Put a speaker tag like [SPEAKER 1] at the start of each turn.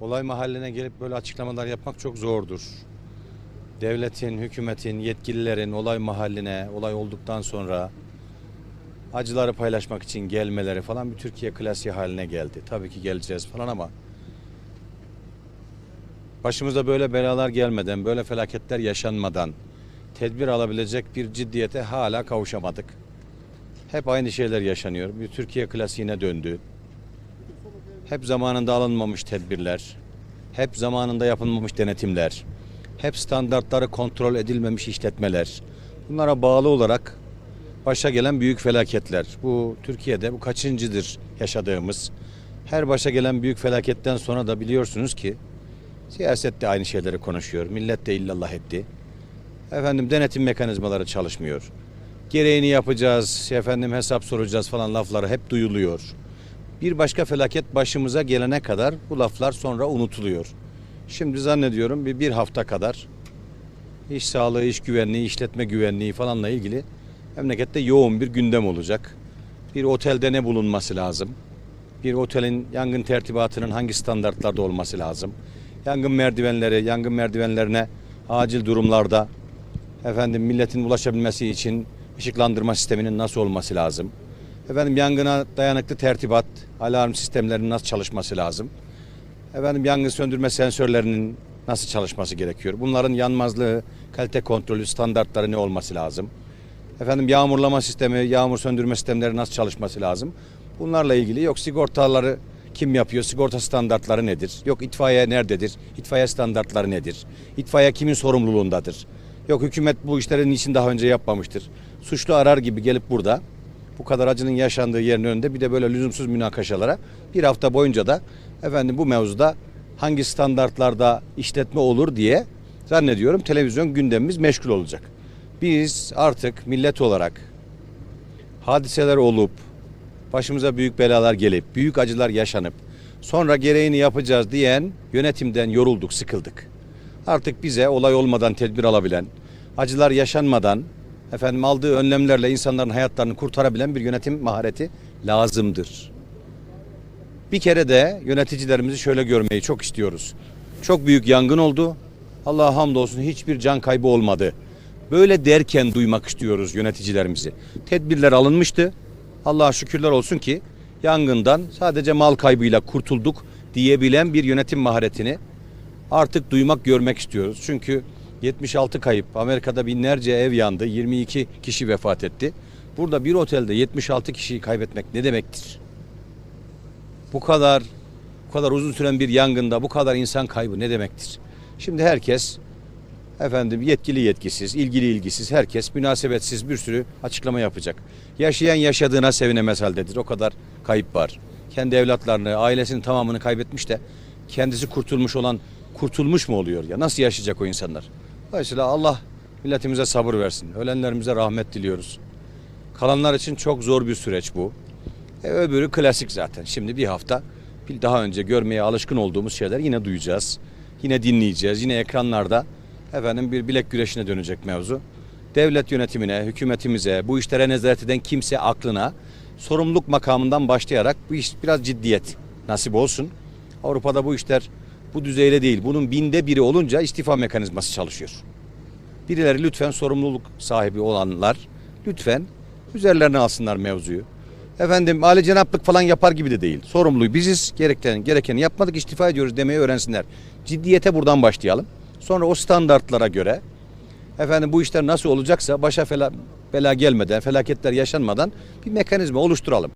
[SPEAKER 1] Olay mahalline gelip böyle açıklamalar yapmak çok zordur. Devletin, hükümetin, yetkililerin olay mahalline, olay olduktan sonra acıları paylaşmak için gelmeleri falan bir Türkiye klasiği haline geldi. Tabii ki geleceğiz falan ama başımıza böyle belalar gelmeden, böyle felaketler yaşanmadan tedbir alabilecek bir ciddiyete hala kavuşamadık. Hep aynı şeyler yaşanıyor. Bir Türkiye klasiğine döndü. Hep zamanında alınmamış tedbirler, hep zamanında yapılmamış denetimler, hep standartları kontrol edilmemiş işletmeler. Bunlara bağlı olarak başa gelen büyük felaketler. Bu Türkiye'de bu kaçıncıdır yaşadığımız. Her başa gelen büyük felaketten sonra da biliyorsunuz ki siyasette aynı şeyleri konuşuyor. Millet de illallah etti. Efendim denetim mekanizmaları çalışmıyor. Gereğini yapacağız, efendim hesap soracağız falan lafları hep duyuluyor. Bir başka felaket başımıza gelene kadar bu laflar sonra unutuluyor. Şimdi zannediyorum bir, bir hafta kadar iş sağlığı, iş güvenliği, işletme güvenliği falanla ilgili memlekette yoğun bir gündem olacak. Bir otelde ne bulunması lazım? Bir otelin yangın tertibatının hangi standartlarda olması lazım? Yangın merdivenleri, yangın merdivenlerine acil durumlarda efendim milletin ulaşabilmesi için ışıklandırma sisteminin nasıl olması lazım? Efendim yangına dayanıklı tertibat, alarm sistemlerinin nasıl çalışması lazım? Efendim yangın söndürme sensörlerinin nasıl çalışması gerekiyor? Bunların yanmazlığı, kalite kontrolü, standartları ne olması lazım? Efendim yağmurlama sistemi, yağmur söndürme sistemleri nasıl çalışması lazım? Bunlarla ilgili yok sigortaları kim yapıyor? Sigorta standartları nedir? Yok itfaiye nerededir? İtfaiye standartları nedir? İtfaiye kimin sorumluluğundadır? Yok hükümet bu işleri niçin daha önce yapmamıştır? Suçlu arar gibi gelip burada bu kadar acının yaşandığı yerin önünde bir de böyle lüzumsuz münakaşalara bir hafta boyunca da efendim bu mevzuda hangi standartlarda işletme olur diye zannediyorum televizyon gündemimiz meşgul olacak. Biz artık millet olarak hadiseler olup başımıza büyük belalar gelip büyük acılar yaşanıp sonra gereğini yapacağız diyen yönetimden yorulduk, sıkıldık. Artık bize olay olmadan tedbir alabilen, acılar yaşanmadan efendim aldığı önlemlerle insanların hayatlarını kurtarabilen bir yönetim mahareti lazımdır. Bir kere de yöneticilerimizi şöyle görmeyi çok istiyoruz. Çok büyük yangın oldu. Allah'a hamdolsun hiçbir can kaybı olmadı. Böyle derken duymak istiyoruz yöneticilerimizi. Tedbirler alınmıştı. Allah'a şükürler olsun ki yangından sadece mal kaybıyla kurtulduk diyebilen bir yönetim maharetini artık duymak, görmek istiyoruz. Çünkü 76 kayıp, Amerika'da binlerce ev yandı, 22 kişi vefat etti. Burada bir otelde 76 kişiyi kaybetmek ne demektir? Bu kadar bu kadar uzun süren bir yangında bu kadar insan kaybı ne demektir? Şimdi herkes efendim yetkili yetkisiz, ilgili ilgisiz herkes münasebetsiz bir sürü açıklama yapacak. Yaşayan yaşadığına sevinemez haldedir. O kadar kayıp var. Kendi evlatlarını, ailesinin tamamını kaybetmiş de kendisi kurtulmuş olan kurtulmuş mu oluyor ya? Nasıl yaşayacak o insanlar? Dolayısıyla Allah milletimize sabır versin. Ölenlerimize rahmet diliyoruz. Kalanlar için çok zor bir süreç bu. E, öbürü klasik zaten. Şimdi bir hafta daha önce görmeye alışkın olduğumuz şeyler yine duyacağız. Yine dinleyeceğiz. Yine ekranlarda efendim bir bilek güreşine dönecek mevzu. Devlet yönetimine, hükümetimize, bu işlere nezaret eden kimse aklına sorumluluk makamından başlayarak bu iş biraz ciddiyet nasip olsun. Avrupa'da bu işler bu düzeyde değil. Bunun binde biri olunca istifa mekanizması çalışıyor. Birileri lütfen sorumluluk sahibi olanlar lütfen üzerlerine alsınlar mevzuyu. Efendim Ali cenaplık falan yapar gibi de değil. Sorumluyu biziz. Gereken, gerekeni yapmadık istifa ediyoruz demeyi öğrensinler. Ciddiyete buradan başlayalım. Sonra o standartlara göre efendim bu işler nasıl olacaksa başa fela, bela gelmeden, felaketler yaşanmadan bir mekanizma oluşturalım.